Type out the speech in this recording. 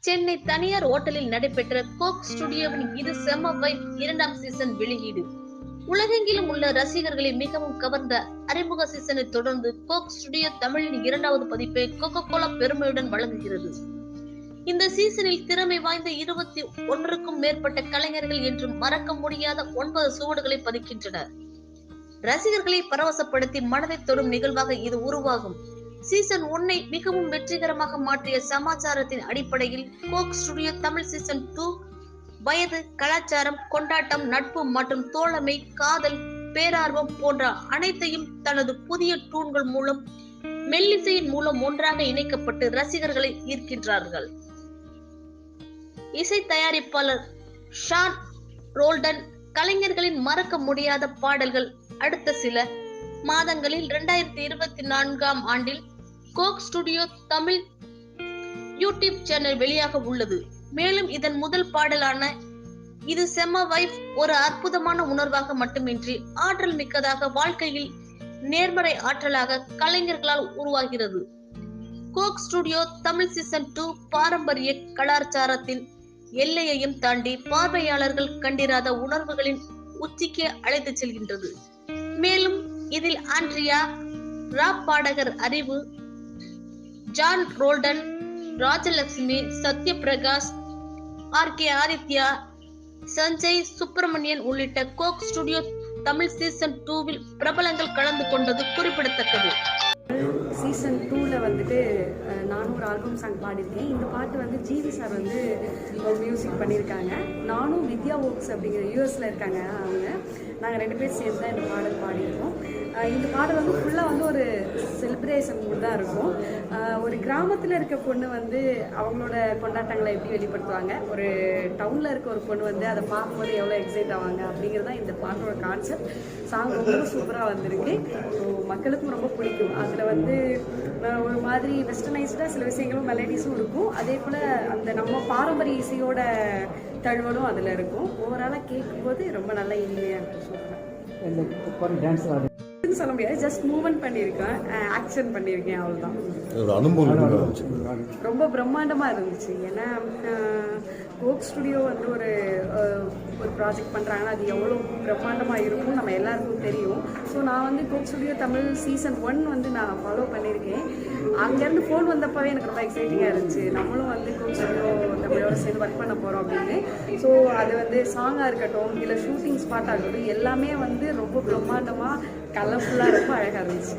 சென்னை தனியார் ஓட்டலில் நடைபெற்ற கோக் ஸ்டுடியோவின் இது செம்ம இரண்டாம் சீசன் வெளியீடு. உலகெங்கிலும் உள்ள ரசிகர்களை மிகவும் கவர்ந்த அறிமுக சீசனை தொடர்ந்து கோக் ஸ்டுடியோ தமிழின் இரண்டாவது பதிப்பை கோகோ கோலா பெருமையுடன் வழங்குகிறது. இந்த சீசனில் திறமை வாய்ந்த இருபத்தி ஒன்றுக்கும் மேற்பட்ட கலைஞர்கள் என்று மறக்க முடியாத ஒன்பது சுவடுகளை பதிக்கின்றனர். ரசிகர்களை பரவசப்படுத்தி மனதை தொடும் நிகழ்வாக இது உருவாகும். சீசன் ஒன்னை மிகவும் வெற்றிகரமாக மாற்றிய சமாச்சாரத்தின் அடிப்படையில் Coke studio Tamil season two வயது கலாச்சாரம் கொண்டாட்டம் நட்பு மற்றும் தோழமை காதல் பேரார்வம் போன்ற அனைத்தையும் தனது புதிய டூன்கள் மூலம் மெல்லிசையின் மூலம் ஒன்றாக இணைக்கப்பட்டு ரசிகர்களை ஈர்க்கின்றார்கள். இசை தயாரிப்பாளர் ஷான் ரோல்டன் கலைஞர்களின் மறக்க முடியாத பாடல்கள் அடுத்த சில மாதங்களில் இரண்டாயிரத்தி இருபத்தி நான்காம் ஆண்டில் Coke studio Tamil YouTube channel வெளியாக உள்ளது. மேலும் இதன் முதல் பாடலான இது செம்ம வைஃப் ஒரு அற்புதமான உணர்வாக மட்டுமின்றி ஆற்றல் மிக்கதாக வாழ்க்கையில் நேர்மறை ஆற்றலாக கலைஞர்களால் உருவாகிறது. Coke studio Tamil season two பாரம்பரிய கலாச்சாரத்தின் எல்லையையும் தாண்டி பார்வையாளர்கள் கண்டிராத உணர்வுகளின் உச்சிக்கு அழைத்துச் செல்கின்றது. மேலும் இதில் ஆண்ட்ரியா ராப் பாடகர் அறிவு ஜான் ரோல்டன் ராஜலட்சுமி சத்யபிரகாஷ் ஆர் கே ஆதித்யா சஞ்சய் சுப்பிரமணியன் உள்ளிட்ட கோக் ஸ்டுடியோ தமிழ் சீசன் டூவில் பிரபலங்கள் கலந்து கொண்டது குறிப்பிடத்தக்கது. சீசன் டூவில் வந்துட்டு நானும் ஒரு ஆல்பம் சாங் பாடியிருக்கேன். இந்த பாட்டு வந்து ஜிவி சார் வந்து மியூசிக் பண்ணியிருக்காங்க. நானும் வித்யா ஒர்க்ஸ் அப்படிங்கிற யூஎஸில் இருக்காங்க அவங்க. நாங்கள் ரெண்டு பேர் சேர்ந்து தான் இந்த பாடல் பாடியிருக்கோம். இந்த பாடல் வந்து ஃபுல்லாக வந்து ஒரு செலிப்ரேஷன் மூட் தான் இருக்கும் ஒரு கிராமத்தில் இருக்க பொண்ணு வந்து அவங்களோட கொண்டாட்டங்களை எப்படி வெளிப்படுத்துவாங்க? ஒரு டவுனில் இருக்க ஒரு பொண்ணு வந்து அதை பார்க்கும்போது எவ்வளோ எக்ஸைட் ஆவாங்க அப்படிங்கிறது தான் இந்த பாட்டோட கான்செப்ட் சாங் ரொம்ப சூப்பராக வந்திருக்கு. ஸோ மக்களுக்கும் ரொம்ப பிடிக்கும். அதில் வந்து ஒரு மாதிரி வெஸ்டர்னைஸ்டாக சில விஷயங்களும் மெலடிஸும் இருக்கும். அதே போல் அந்த நம்ம பாரம்பரிய இசையோட தழுவலும் அதில் இருக்கும். ஓவராலாக கேட்கும்போது ரொம்ப நல்லா இனிமையாக இருக்கும் சொல்கிறேன் டான்ஸ் சொல்ல முடியாது. ஜஸ்ட் மூவ்மெண்ட் பண்ணியிருக்கேன். ஆக்ஷன் பண்ணியிருக்கேன் அவ்வளோதான் ஒரு அனுபவம் ரொம்ப பிரம்மாண்டமாக இருந்துச்சு. ஏன்னா கோக் ஸ்டுடியோ வந்து ஒரு ஒரு ப்ராஜெக்ட் பண்ணுறாங்கன்னா அது எவ்வளோ பிரம்மாண்டமாக இருக்கும் நம்ம எல்லாருக்கும் தெரியும். ஸோ நான் வந்து Coke studio Tamil season one வந்து நான் ஃபாலோ அங்கேருந்து ஃபோன் வந்தப்பவே எனக்கு ரொம்ப எக்ஸைட்டிங்காக இருந்துச்சு. நம்மளும் வந்து கொஞ்சம் நம்மளோட சேர்ந்து ஒர்க் பண்ண போகிறோம் அப்படின்னு. ஸோ அது வந்து சாங்காக இருக்கட்டும் இல்லை ஷூட்டிங் ஸ்பாட்டாக இருக்கட்டும் எல்லாமே வந்து ரொம்ப பிரம்மாண்டமாக கலர்ஃபுல்லாக ரொம்ப அழகாக இருந்துச்சு.